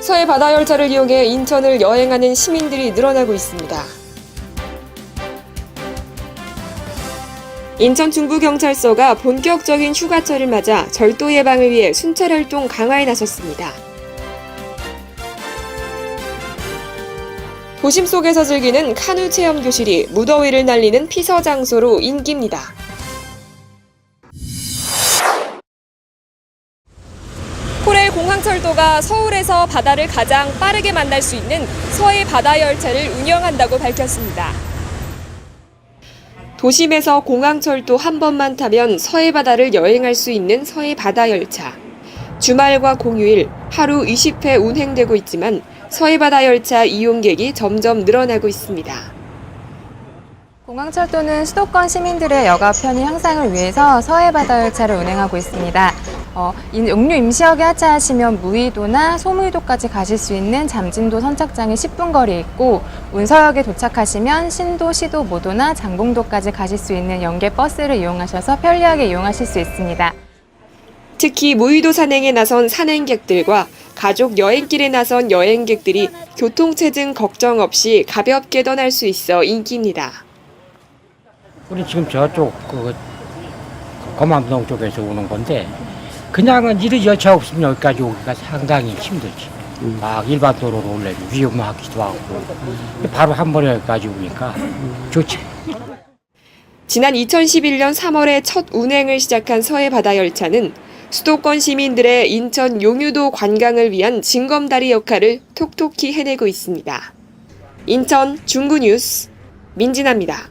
서해 바다 열차를 이용해 인천을 여행하는 시민들이 늘어나고 있습니다. 인천 중부경찰서가 본격적인 휴가철을 맞아 절도 예방을 위해 순찰 활동 강화에 나섰습니다. 도심 속에서 즐기는 카누 체험 교실이 무더위를 날리는 피서 장소로 인기입니다. 공항철도가 서울에서 바다를 가장 빠르게 만날 수 있는 서해 바다 열차를 운영한다고 밝혔습니다. 도심에서 공항철도 한 번만 타면 서해 바다를 여행할 수 있는 서해 바다 열차. 주말과 공휴일 하루 20회 운행되고 있지만 서해 바다 열차 이용객이 점점 늘어나고 있습니다. 공항철도는 수도권 시민들의 여가 편의 향상을 위해서 서해바다 열차를 운행하고 있습니다. 어, 인- 용류 임시역에 하차하시면 무의도나 소무의도까지 가실 수 있는 잠진도 선착장이 10분 거리에 있고 운서역에 도착하시면 신도, 시도, 모도나 장봉도까지 가실 수 있는 연계 버스를 이용하셔서 편리하게 이용하실 수 있습니다. 특히 무의도 산행에 나선 산행객들과 가족 여행길에 나선 여행객들이 교통체증 걱정 없이 가볍게 떠날 수 있어 인기입니다. 우리 지금 저쪽 그 검암동 쪽에서 오는 건데 그냥은 이리 열차 없으면 여기까지 오기가 상당히 힘들지. 막 일반 도로로 올려면 위험하기도 하고 바로 한 번에 여기까지 오니까 좋지. 지난 2011년 3월에 첫 운행을 시작한 서해 바다 열차는 수도권 시민들의 인천 용유도 관광을 위한 징검다리 역할을 톡톡히 해내고 있습니다. 인천 중구 뉴스 민진아입니다.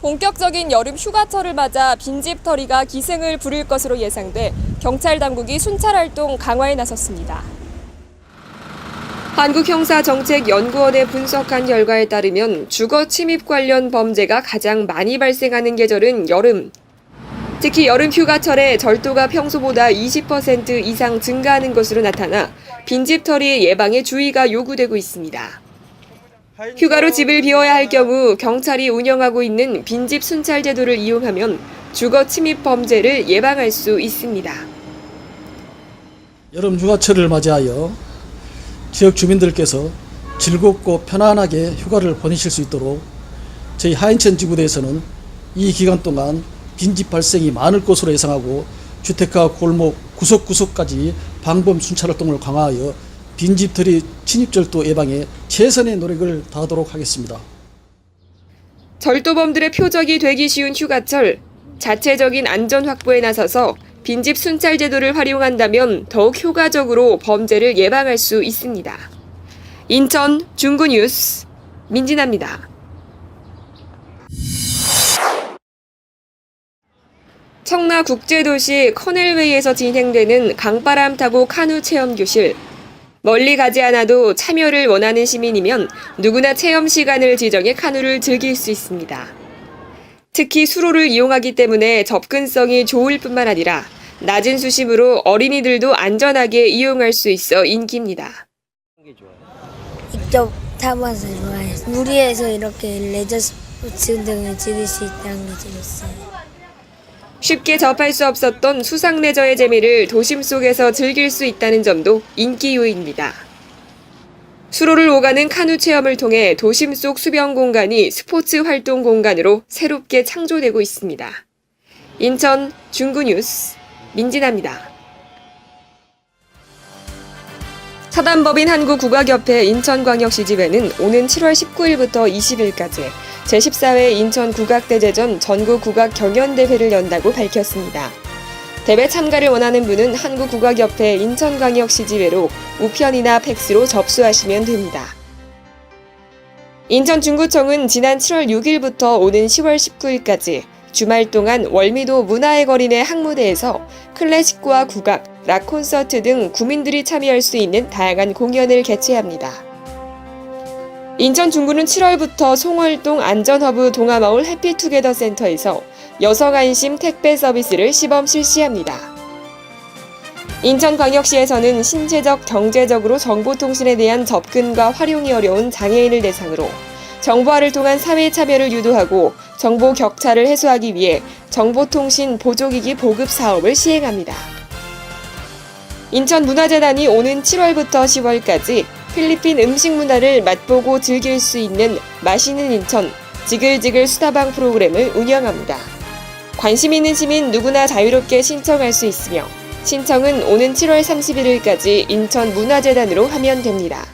본격적인 여름 휴가철을 맞아 빈집 털이가 기승을 부릴 것으로 예상돼 경찰 당국이 순찰 활동 강화에 나섰습니다. 한국형사정책연구원에 분석한 결과에 따르면 주거 침입 관련 범죄가 가장 많이 발생하는 계절은 여름. 특히 여름 휴가철에 절도가 평소보다 20% 이상 증가하는 것으로 나타나 빈집털이 예방에 주의가 요구되고 있습니다. 휴가로 집을 비워야 할 경우 경찰이 운영하고 있는 빈집 순찰 제도를 이용하면 주거 침입 범죄를 예방할 수 있습니다. 여름 휴가철을 맞이하여 지역 주민들께서 즐겁고 편안하게 휴가를 보내실 수 있도록 저희 하인천 지구대에서는 이 기간 동안 빈집 발생이 많을 것으로 예상하고 주택가 골목 구석구석까지 방범 순찰 활동을 강화하여 빈집털이 침입절도 예방에 최선의 노력을 다하도록 하겠습니다. 절도범들의 표적이 되기 쉬운 휴가철, 자체적인 안전 확보에 나서서 빈집 순찰 제도를 활용한다면 더욱 효과적으로 범죄를 예방할 수 있습니다. 인천 중구 뉴스 민진아입니다. 청라 국제도시 커넬웨이에서 진행되는 강바람 타고 카누 체험 교실. 멀리 가지 않아도 참여를 원하는 시민이면 누구나 체험 시간을 지정해 카누를 즐길 수 있습니다. 특히 수로를 이용하기 때문에 접근성이 좋을 뿐만 아니라 낮은 수심으로 어린이들도 안전하게 이용할 수 있어 인기입니다. 직접 타봐서 좋아해요. 무리해서 이렇게 레저 스포츠 등을 즐길 수 있다는 게 재밌어요. 쉽게 접할 수 없었던 수상 레저의 재미를 도심 속에서 즐길 수 있다는 점도 인기 요인입니다. 수로를 오가는 카누 체험을 통해 도심 속 수변 공간이 스포츠 활동 공간으로 새롭게 창조되고 있습니다. 인천 중구 뉴스 민진아입니다. 사단법인 한국국악협회 인천광역시 지회는 오는 7월 19일부터 20일까지 제14회 인천 국악대제전 전국 국악 경연대회를 연다고 밝혔습니다. 대회 참가를 원하는 분은 한국국악협회 인천광역시지회로 우편이나 팩스로 접수하시면 됩니다. 인천중구청은 지난 7월 6일부터 오는 10월 19일까지 주말 동안 월미도 문화의 거리 내 항무대에서 클래식과 국악, 락 콘서트 등 구민들이 참여할 수 있는 다양한 공연을 개최합니다. 인천 중구는 7월부터 송월동 안전허브 동아마을 해피투게더 센터에서 여성 안심 택배 서비스를 시범 실시합니다. 인천광역시에서는 신체적, 경제적으로 정보통신에 대한 접근과 활용이 어려운 장애인을 대상으로 정보화를 통한 사회 참여를 유도하고 정보 격차를 해소하기 위해 정보통신 보조기기 보급 사업을 시행합니다. 인천문화재단이 오는 7월부터 10월까지 필리핀 음식 문화를 맛보고 즐길 수 있는 맛있는 인천 지글지글 수다방 프로그램을 운영합니다. 관심 있는 시민 누구나 자유롭게 신청할 수 있으며 신청은 오는 7월 31일까지 인천문화재단으로 하면 됩니다.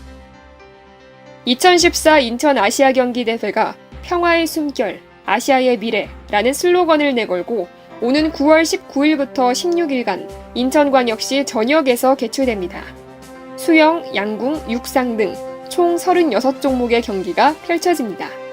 2014 인천 아시아 경기 대회가 평화의 숨결, 아시아의 미래라는 슬로건을 내걸고 오는 9월 19일부터 16일간 인천광역시 전역에서 개최됩니다. 수영, 양궁, 육상 등 총 36종목의 경기가 펼쳐집니다.